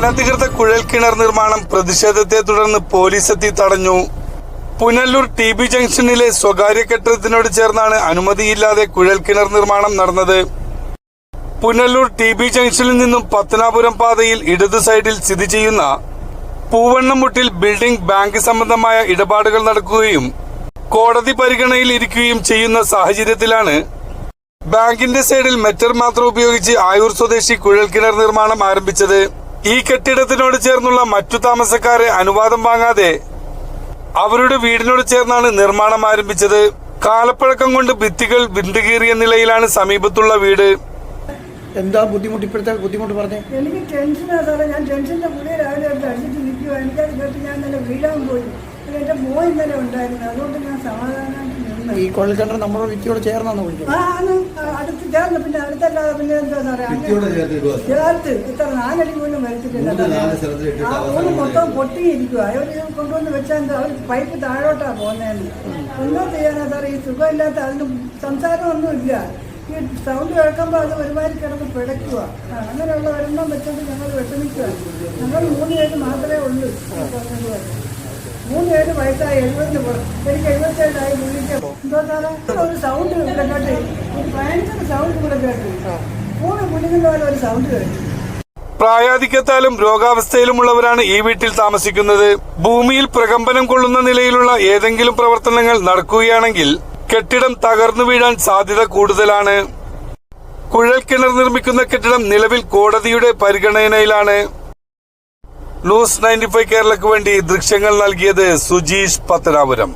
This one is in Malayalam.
അനധികൃത കുഴൽ കിണർ നിർമ്മാണം പ്രതിഷേധത്തെ തുടർന്ന് പോലീസ് എത്തി തടഞ്ഞു. പുനല്ലൂർ ടി ബി ജംഗ്ഷനിലെ സ്വകാര്യ കെട്ടിടത്തിനോട് ചേർന്നാണ് അനുമതിയില്ലാതെ കുഴൽ കിണർ നിർമ്മാണം നടന്നത്. പുനല്ലൂർ ടി ബി ജംഗ്ഷനിൽ നിന്നും പത്തനാപുരം പാതയിൽ ഇടതു സൈഡിൽ സ്ഥിതി ചെയ്യുന്ന പൂവണ്ണമുട്ടിൽ ബിൽഡിംഗ് ബാങ്ക് സംബന്ധമായ ഇടപാടുകൾ നടക്കുകയും കോടതി പരിഗണനയിൽ ഇരിക്കുകയും ചെയ്യുന്ന സാഹചര്യത്തിലാണ് ബാങ്കിന്റെ സൈഡിൽ മെറ്റർ മാത്രം ഉപയോഗിച്ച് ആയൂർ സ്വദേശി കുഴൽക്കിണർ നിർമ്മാണം ആരംഭിച്ചത്. ഈ കെട്ടിടത്തിനോട് ചേർന്നുള്ള മറ്റു താമസക്കാരെ അനുവാദം വാങ്ങാതെ അവരുടെ വീടിനോട് ചേർന്നാണ് നിർമ്മാണം ആരംഭിച്ചത്. കാലപ്പഴക്കം കൊണ്ട് ഭിത്തികൾ വിണ്ടുകീറിയ നിലയിലാണ് സമീപത്തുള്ള വീട്. എന്താ ബുദ്ധിമുട്ട് ഇപ്പോഴത്തെ ബുദ്ധിമുട്ട് പറഞ്ഞേ? എനിക്ക് ടെൻഷനാ സാറേ. ഞാൻ ടെൻഷന്റെ പുള്ളി രാവിലെ എടുത്ത് അടിച്ചിട്ട് നിൽക്കുക എനിക്കത് കേട്ട് ഞാൻ നല്ല വീഴാൻ പോയി. എന്റെ മോൻ ഇന്നലെ ഉണ്ടായിരുന്നു. അതുകൊണ്ട് ഞാൻ സമാധാനമായിട്ട് നിന്നു. ഈ കൊഴൽക്കിണർ നമ്മുടെ വ്യക്തിയോട് ചേർന്നാന്ന് വിളിക്കുന്നത് ആ ആണ്. ആ, അടുത്ത് ചേർന്ന്. പിന്നെ അടുത്തല്ലാതെ പിന്നെ എന്താ സാറേ അങ്ങനെ ചേർത്ത് ഇത്ര നാലടി പോലും വരുത്തിട്ടില്ല സാറേ. ആ ഊണ് മൊത്തം പൊട്ടിയിരിക്കുക അവർ കൊണ്ടുവന്ന് വെച്ചാൽ അവർ പൈപ്പ് താഴോട്ടാ പോകുന്നതെന്ന്. ഒന്നും ചെയ്യാനാ സാറേ ഈ സുഖമില്ലാത്ത അതിന് സംസാരമൊന്നുമില്ല. ഈ സൗണ്ട് കേൾക്കുമ്പോൾ അത് ഒരുമാതിരി കിടന്ന് പിടയ്ക്കുക അങ്ങനെയുള്ള ഒരെണ്ണം വെച്ചോണ്ട് ഞങ്ങൾ വിഷമിക്കുക ഞങ്ങൾ മൂന്ന് പേര് മാത്രമേ ഉള്ളൂ. ഈ പറഞ്ഞതുപോലെ. മൂന്ന് പേര് വയസ്സായി എഴുപതിന് പുറം എനിക്ക് എഴുപത്തേഴായി വിളിക്കാം എന്തോ സാറേ? ഒരു സൗണ്ട് ഇവിടെ കേട്ട്. ഒരു ഭയങ്കര സൗണ്ട് ഇവിടെ കേട്ടു. മൂന്ന് പോലെ ഒരു സൗണ്ട് കേട്ടു. പ്രായാധിക്യത്താലും രോഗാവസ്ഥയിലുമുള്ളവരാണ് ഈ വീട്ടിൽ താമസിക്കുന്നത്. ഭൂമിയിൽ പ്രകമ്പനം കൊള്ളുന്ന നിലയിലുള്ള ഏതെങ്കിലും പ്രവർത്തനങ്ങൾ നടക്കുകയാണെങ്കിൽ കെട്ടിടം തകർന്നു വീഴാൻ സാധ്യത കൂടുതലാണ്. കുഴൽ കിണർ നിർമ്മിക്കുന്ന കെട്ടിടം നിലവിൽ കോടതിയുടെ പരിഗണനയിലാണ്. ന്യൂസ് നയന്റി ഫൈവ് കേരളക്ക് വേണ്ടി ദൃശ്യങ്ങൾ നൽകിയത് സുജീഷ് പത്തനാപുരം.